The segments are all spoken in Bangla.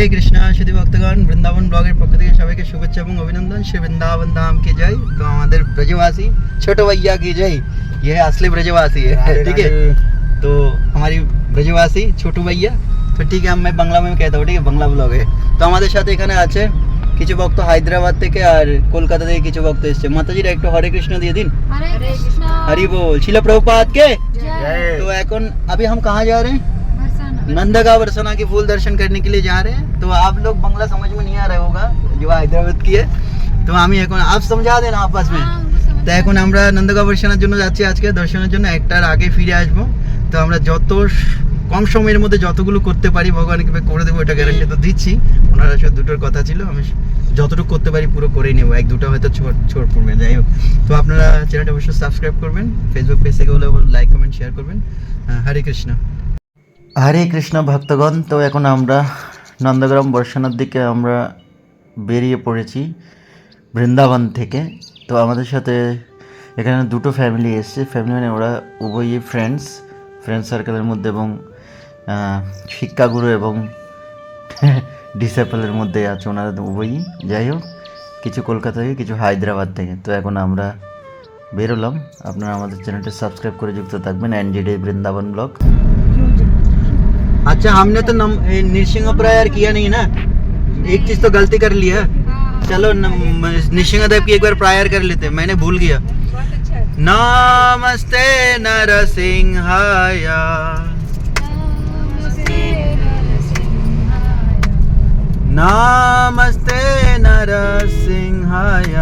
কৃষ্ণা শুধু ভক্তগণ বৃন্দাবন ব্লগের পক্ষ থেকে সবাইকে শুভেচ্ছা এবং অভিনন্দন শ্রী বৃন্দাবন धाम की जय तो আমাদের ब्रजवासी छोटे भैया की जय ये असली ब्रजवासी है ठीक है तो हमारी ब्रजवासी छोटू भैया তো ঠিক আছে আমি বাংলা में कहता हूँ ठीक है বাংলা ব্লগ है তো আমাদের সাথে এখানে আছে কিছু ভক্ত হায়দ্রাবাদ থেকে আর কলকাতা থেকে কিছু ভক্ত এসেছে মাতাজির একটু হরে কৃষ্ণ দিয়ে দিন हरे कृष्णा हरि बोल शिला प्रभुपाद के जय तो এখন अभी हम कहाँ जा रहे हैं बरसाना नंदगा बरसाना के फूल दर्शन करने के लिए जा रहे हैं तो आप लोग बंगला समझ में नहीं आ रहा होगा जो हैदराबाद की है তো আমি এখন আপ সমঝা দেন আপস में हाँ, हमको समझ তো এখন আমরা নন্দগা বর্ষানোর জন্য যাচ্ছি আজকে দর্শনের জন্য একটার আগে ফিরে আসবো তো আমরা যত স- কম সময়ের মধ্যে যতগুলো করতে পারি ভগবানকে করে দেবো এটা গ্যারান্টি তো দিচ্ছি ওনারা সাথে দুটোর কথা ছিল আমি যতটুকু করতে পারি পুরো করেই নেবো এক দুটো হয়তো ছোট ছোট পড়বে যাই হোক তো আপনারা চ্যানেলটা অবশ্যই সাবস্ক্রাইব করবেন ফেসবুক পেজ থেকে হলে লাইক কমেন্ট শেয়ার করবেন আহ, হরে কৃষ্ণ হরে কৃষ্ণ ভক্তগণ, তো এখন আমরা নন্দগ্রাম বর্ষানোর দিকে আমরা বেরিয়ে পড়েছি বৃন্দাবন থেকে। তো আমাদের সাথে এখানে দুটো ফ্যামিলি এসছে। ফ্যামিলি মানে ওরা উভয়ই ফ্রেন্ডস ফ্রেন্ড সার্কেলের মধ্যে এবং শিক্ষাগুরু এবং ডিসেপলের মধ্যে আছে ওনারা উভয়ই। যাই হোক, কিছু কলকাতা থেকে, কিছু হায়দ্রাবাদ থেকে। তো এখন আমরা বেরোলাম। আপনারা আমাদের চ্যানেলটা সাবস্ক্রাইব করে যুক্ত থাকবেন। এনজিডি বৃন্দাবন ব্লগ अच्छा हमने तो नम नृसिंह प्रायर किया नहीं ना? एक चीज़ तो गलती कर लिया चलो नृसिंह देव की एक बार प्रायर कर लेते मैंने भूल गया। नमस्ते नरसिंहाय। नमस्ते नरसिंहाय।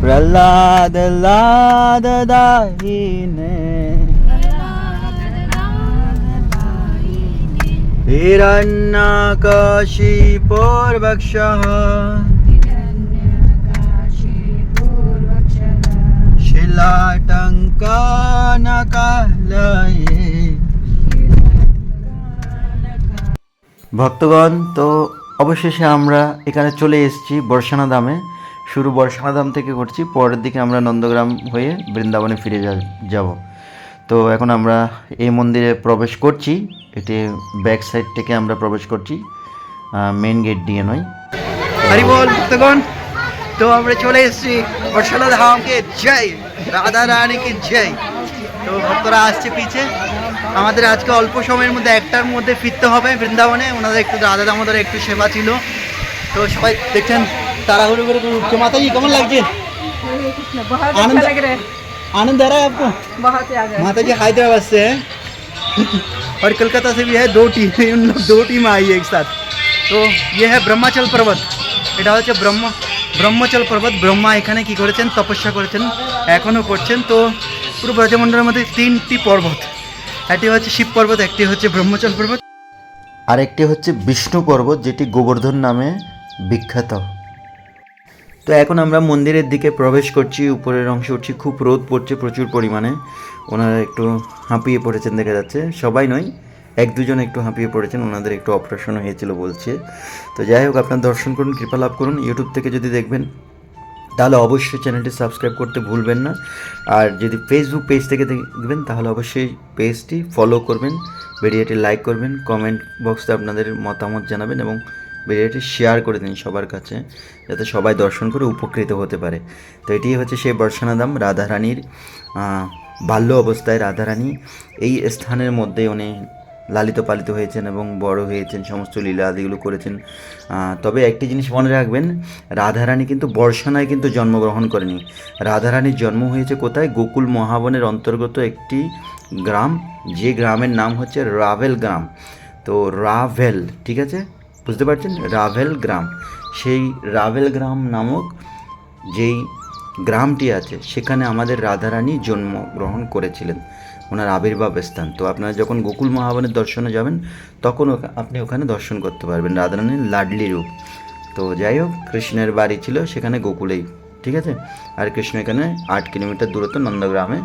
प्रहलाद, लाद दाहिने। हिरण्यकाशीपोर्वक्षः শিলাটঙ্কানকালয়ে ভক্তগণ তো অবশেষে আমরা এখানে চলে এসেছি বর্ষানা ধামে শুরু বর্ষানা ধাম থেকে করছি পরের দিকে আমরা নন্দগ্রাম হয়ে বৃন্দাবনে ফিরে যা- যাব তো এখন আমরা এই মন্দিরে প্রবেশ করছি। এটি ব্যাক সাইড থেকে আমরা প্রবেশ করছি মেন গেট দিয়ে নয়। হরিবল ভক্তগণ। তো আমরা চলে এসেছি বর্ষালা ধামকে। জয়! রাধা রানীকে জয়! তো ভক্তরা আসছে পিছে। আমাদের আজকে অল্প সময়ের মধ্যে একটার মধ্যে ফিরতে হবে বৃন্দাবনে। ওনাদের একটু রাধা দামোদর একটু সেবা ছিল। তো সবাই দেখছেন তাড়াহুড়ো করে উঠছে। মাথায় কেমন লাগছে? আনন্দ आनंद- अच्छा लग रहा है आनंद आ रहा है आपको बहुत ही आ गया माता जी हैदराबाद से है और कलकत्ता से भी है दो टीम उन लोग दो टीम आई है एक साथ তো ये है ব্রহ্মাচল পর্বত এটা হচ্ছে ব্রহ্ম ব্রহ্মচল পর্বত ব্রহ্মা এখানে কি করেছেন তপস্যা করেছেন এখনও করছেন তো পুরো ব্রজমণ্ডলের মধ্যে তিনটি পর্বত একটি হচ্ছে শিব পর্বত একটি হচ্ছে ব্রহ্মচল পর্বত আরেকটি হচ্ছে বিষ্ণু পর্বত যেটি গোবর্ধন নামে বিখ্যাত তো এখন আমরা মন্দিরের দিকে প্রবেশ করছি, উপরের অংশে উঠছি, খুব রোদ পড়ছে প্রচুর পরিমাণে। ওনারা একটু হাঁপিয়ে পড়েছেন দেখা যাচ্ছে, সবাই নয়, এক দুজন একটু হাঁপিয়ে পড়েছেন, ওনাদের একটু অপারেশন হয়েছিল বলছে। তো যাই হোক, আপনার দর্শন করুন, কৃপা লাভ করুন, ইউটিউব থেকে যদি দেখবেন, তাহলে অবশ্যই চ্যানেলটি সাবস্ক্রাইব করতে ভুলবেন না। আর যদি ফেসবুক পেজ থেকে দেখবেন, তাহলে অবশ্যই পেজটি ফলো করবেন ভিডিওটি লাইক করবেন কমেন্ট বক্সে আপনাদের মতামত জানাবেন এবং ভিডিওটি শেয়ার করে দিন সবার কাছে, যাতে সবাই দর্শন করে উপকৃত হতে পারে। তো এটি হচ্ছে সেই বর্ষানাদাম রাধারানীর বাল্য অবস্থায় রাধারানী এই স্থানের মধ্যে উনি লালিত পালিত হয়েছেন এবং বড় হয়েছেন, সমস্ত লীলা আদিগুলো করেছেন। তবে একটি জিনিস মনে রাখবেন, রাধারানী কিন্তু বর্ষানায় কিন্তু জন্মগ্রহণ করেনি। রাধারানীর জন্ম হয়েছে কোথায়? গোকুল মহাবনের অন্তর্গত একটি গ্রাম, যে গ্রামের নাম হচ্ছে রাভেল গ্রাম। তো রাভেল, ঠিক আছে? বুঝতে পারছেন? রাভেল গ্রাম। সেই রাভেল গ্রাম নামক যেই গ্রামটি আছে, সেখানে আমাদের রাধারানী জন্মগ্রহণ করেছিলেন। ওনার আবির্ভাব স্থান। তো আপনারা যখন গোকুল মহাবনের দর্শনে যাবেন, তখন আপনি ওখানে দর্শন করতে পারবেন রাধারানীর লাডলি রূপ। তো যাই হোক, কৃষ্ণের বাড়ি ছিল সেখানে গোকুলেই, ঠিক আছে? আর কৃষ্ণ এখানে আট কিলোমিটার দূরত্ব নন্দগ্রামে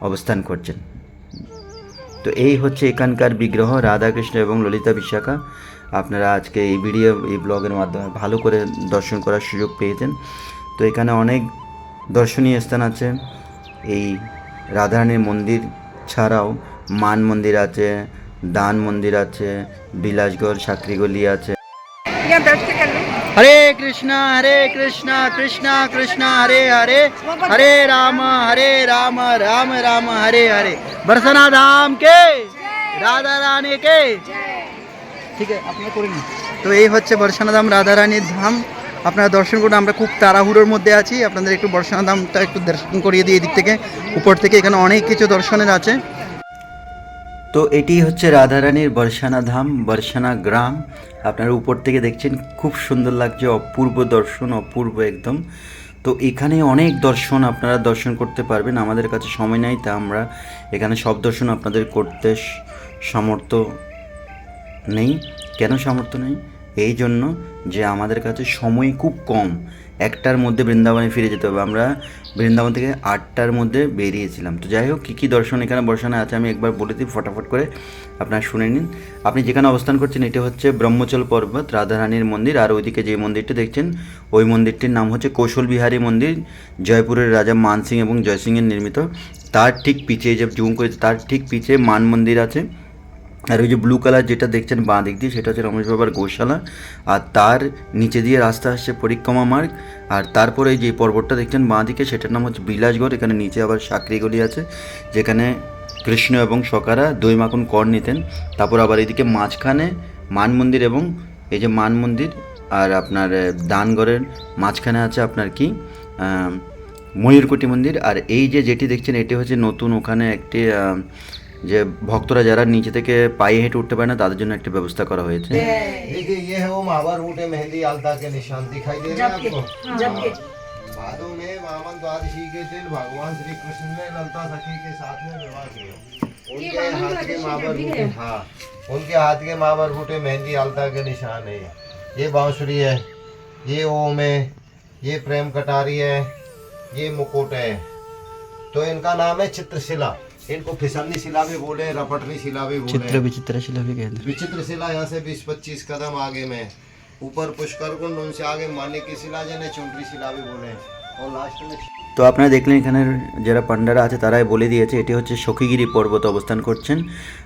অবস্থান করছেন। তো এই হচ্ছে এখানকার বিগ্রহ রাধাকৃষ্ণ এবং ললিতা বিশাখা আপনারা আজকে এই ভিডিও এই ব্লগের মাধ্যমে ভালো করে দর্শন করার সুযোগ পেয়েছেন। তো এখানে অনেক দর্শনীয় স্থান আছে। এই রাধারানীর মন্দির ছাড়াও মান মন্দির আছে দান মন্দির আছে বিলাসগড় সাকরিগলি আছে। হরে কৃষ্ণ হরে কৃষ্ণ কৃষ্ণ কৃষ্ণ হরে হরে হরে রাম হরে রাম রাম রাম হরে হরে। বরসনা ধাম কে? রাধা রানী কে? ঠিক আছে আপনারা করে নিন। তো এই হচ্ছে বর্ষানা ধাম রাধা রানীর ধাম। আপনারা দর্শন করুন, আমরা খুব তাড়াহুড়োর মধ্যে আছি। আপনাদের একটু বর্ষানা ধামটা একটু দর্শন করিয়ে দিই এদিক থেকে। উপর থেকে এখানে অনেক কিছু দর্শনের আছে। তো এটি হচ্ছে রাধারানীর বর্ষানা ধাম বর্ষানা গ্রাম। আপনারা উপর থেকে দেখছেন, খুব সুন্দর লাগছে, অপূর্ব দর্শন, অপূর্ব একদম। তো এখানে অনেক দর্শন আপনারা দর্শন করতে পারবেন। আমাদের কাছে সময় নেই, তা আমরা এখানে সব দর্শন আপনাদের করতে সামর্থ্য নেই, কেন সামর্থ্য নেই? এই জন্য যে আমাদের কাছে সময় খুব কম। একটার মধ্যে বৃন্দাবনে ফিরে যেতে হবে। আমরা বৃন্দাবন থেকে আটটার মধ্যে বেরিয়েছিলাম। তো যাই হোক, কী কী দর্শন এখানে বর্ষণে আছে আমি একবার বলে দিই, ফটাফট করে আপনার শুনে নিন। আপনি যেখানে অবস্থান করছেন, এটি হচ্ছে ব্রহ্মচল পর্বত, রাধারানীর মন্দির। আর ওইদিকে যে মন্দিরটি দেখছেন, ওই মন্দিরটির নাম হচ্ছে কৌশল বিহারী মন্দির। জয়পুরের রাজা মানসিং এবং জয়সিংয়ের নির্মিত। তার ঠিক পিছিয়ে যে জুম করেছে, তার ঠিক পিছিয়ে মান মন্দির আছে। আর ওই যে ব্লু কালার যেটা দেখছেন বাঁ দিক দিয়ে, সেটা হচ্ছে রমেশ বাবার গৌশালা। আর তার নিচে দিয়ে রাস্তা আসছে পরিক্রমা মার্গ। আর তারপরে যে পর্বতটা দেখছেন বাঁ দিকে, সেটার নাম হচ্ছে বিলাসগড়। এখানে নিচে আবার সাকরিগলি আছে, যেখানে কৃষ্ণ এবং সকারা দই মাখন কর নিতেন। তারপর আবার এদিকে মাঝখানে মান মন্দির এবং এই যে মান মন্দির আর আপনার দানগড়ের মাঝখানে আছে আপনার কি ময়ূরকুটি মন্দির। আর এই যে যেটি দেখছেন, এটি হচ্ছে নতুন ওখানে একটি যে ভক্তরা যারা নিচে থেকে পায়ে হেঁটে উঠতে পারে না তাদের জন্য একটা ব্যবস্থা করা হয়েছে देखिए ये है वो महावर रूट है मेहंदी आलता के निशान दिखाई दे रहे हैं आपको जब के भादो में वामन द्वादशी के दिन भगवान श्री कृष्ण ने ललता सखी के साथ में विवाह किया उनके हाथ के महावर बूटे हाँ उनके हाथ के महावर बूटे मेहंदी आलता के निशान है ये बांसुरी है ये ओम है ये प्रेम कटारी है ये मुकुट है तो इनका नाम है चित्रशिला इनको फिसलनी शिला भी बोले रपटनी शिला भी बोले चित्र विचित्र शिला भी कहते हैं विचित्र शिला यहाँ से 20-25 कदम आगे में ऊपर पुष्कर कुंड उनसे आगे मानिक की शिला जिन्हें चुनरी शिला भी बोले और लास्ट में তো আপনারা দেখলেন এখানের যারা পান্ডারা আছে তারাই বলে দিয়েছে এটি হচ্ছে সখীগিরি পর্বত অবস্থান করছেন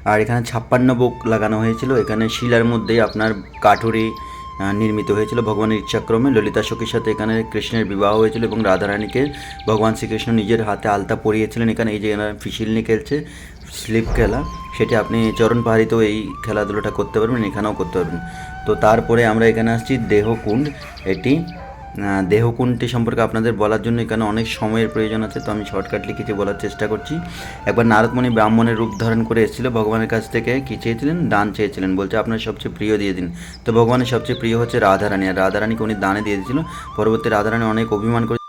আর এখানে ছাপ্পান্ন বুক লাগানো হয়েছিল এখানে শিলার মধ্যেই আপনার কাঠুরি আহ, নির্মিত হয়েছিল। ভগবানের ইচ্ছাক্রমে ললিতা সখীর সাথে এখানে কৃষ্ণের বিবাহ হয়েছিল এবং রাধারানীকে ভগবান শ্রীকৃষ্ণ নিজের হাতে আলতা পরিয়েছিলেন। এখানে এই যে ফিসিল নিয়ে খেলছে, স্লিপ খেলা, সেটি আপনি চরণ পাহাড়িতেও এই খেলাধুলোটা করতে পারবেন, এখানেও করতে পারবেন। তো তারপরে আমরা এখানে আসছি দেহকুণ্ড। এটি দেহকুণ্ডটি সম্পর্কে আপনাদের বলার জন্য এখানে অনেক সময়ের প্রয়োজন আছে, তো আমি শর্টকাটলি কিছু বলার চেষ্টা করছি। একবার নারদমণি ব্রাহ্মণের রূপ ধারণ করে এসেছিল, ভগবানের কাছ থেকে কী চেয়েছিলেন? দান চেয়েছিলেন, বলছে আপনার সবচেয়ে প্রিয় দিয়ে দিন। তো ভগবানের সবচেয়ে প্রিয় হচ্ছে রাধারানী, আর রাধারানীকে উনি দানে দিয়ে দিয়েছিল। পরবর্তী রাধারানী অনেক অভিমান করে